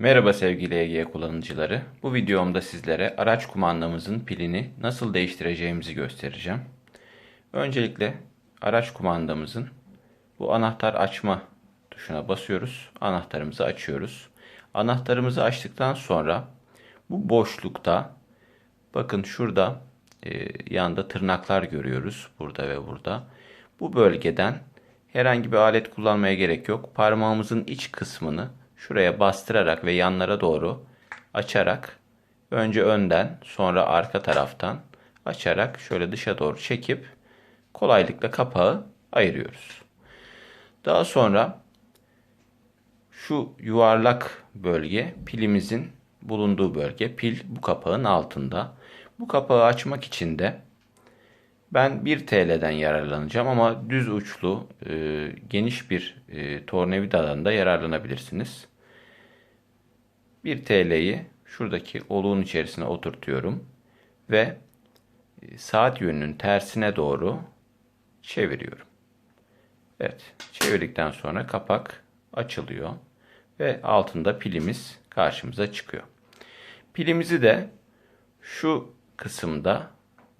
Merhaba sevgili EG kullanıcıları. Bu videomda sizlere araç kumandamızın pilini nasıl değiştireceğimizi göstereceğim. Öncelikle araç kumandamızın bu anahtar açma tuşuna basıyoruz. Anahtarımızı açıyoruz. Anahtarımızı açtıktan sonra bu boşlukta bakın şurada e, yanda tırnaklar görüyoruz. Burada ve burada. Bu bölgeden herhangi bir alet kullanmaya gerek yok. Parmağımızın iç kısmını şuraya bastırarak ve yanlara doğru açarak önce önden sonra arka taraftan açarak şöyle dışa doğru çekip kolaylıkla kapağı ayırıyoruz. Daha sonra şu yuvarlak bölge pilimizin bulunduğu bölge. Pil bu kapağın altında. Bu kapağı açmak için de ben 1 TL'den yararlanacağım ama düz uçlu e, geniş bir e, tornavidadan da yararlanabilirsiniz. 1 TL'yi şuradaki oluğun içerisine oturtuyorum ve e, saat yönünün tersine doğru çeviriyorum. Evet, çevirdikten sonra kapak açılıyor ve altında pilimiz karşımıza çıkıyor. Pilimizi de şu kısımda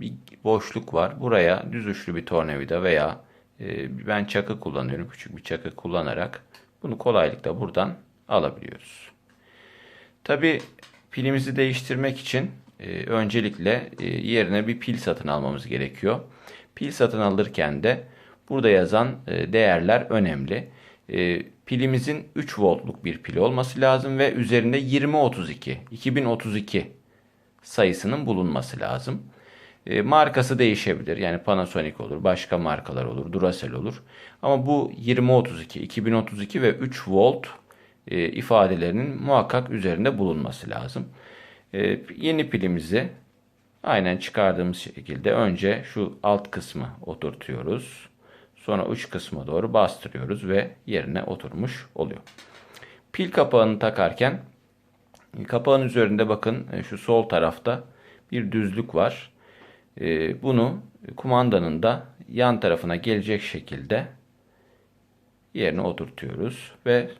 bir boşluk var. Buraya düz uçlu bir tornavida veya e, ben çakı kullanıyorum. Küçük bir çakı kullanarak bunu kolaylıkla buradan alabiliyoruz. Tabi pilimizi değiştirmek için e, öncelikle e, yerine bir pil satın almamız gerekiyor. Pil satın alırken de burada yazan e, değerler önemli. E, pilimizin 3 voltluk bir pil olması lazım ve üzerinde 2032 2032 sayısının bulunması lazım. E, markası değişebilir. Yani Panasonic olur, başka markalar olur, Duracell olur. Ama bu 2032, 2032 ve 3 volt e, ifadelerinin muhakkak üzerinde bulunması lazım. E, yeni pilimizi aynen çıkardığımız şekilde önce şu alt kısmı oturtuyoruz. Sonra uç kısma doğru bastırıyoruz ve yerine oturmuş oluyor. Pil kapağını takarken kapağın üzerinde bakın e, şu sol tarafta bir düzlük var. Bunu kumandanın da yan tarafına gelecek şekilde yerine oturtuyoruz ve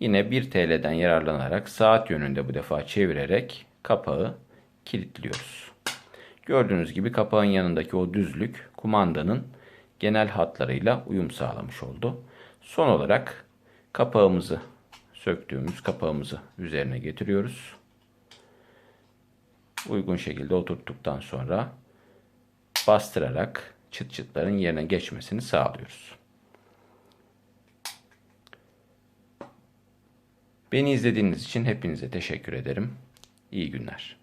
yine 1 TL'den yararlanarak saat yönünde bu defa çevirerek kapağı kilitliyoruz. Gördüğünüz gibi kapağın yanındaki o düzlük kumandanın genel hatlarıyla uyum sağlamış oldu. Son olarak kapağımızı söktüğümüz kapağımızı üzerine getiriyoruz. Uygun şekilde oturttuktan sonra bastırarak çıt çıtların yerine geçmesini sağlıyoruz. Beni izlediğiniz için hepinize teşekkür ederim. İyi günler.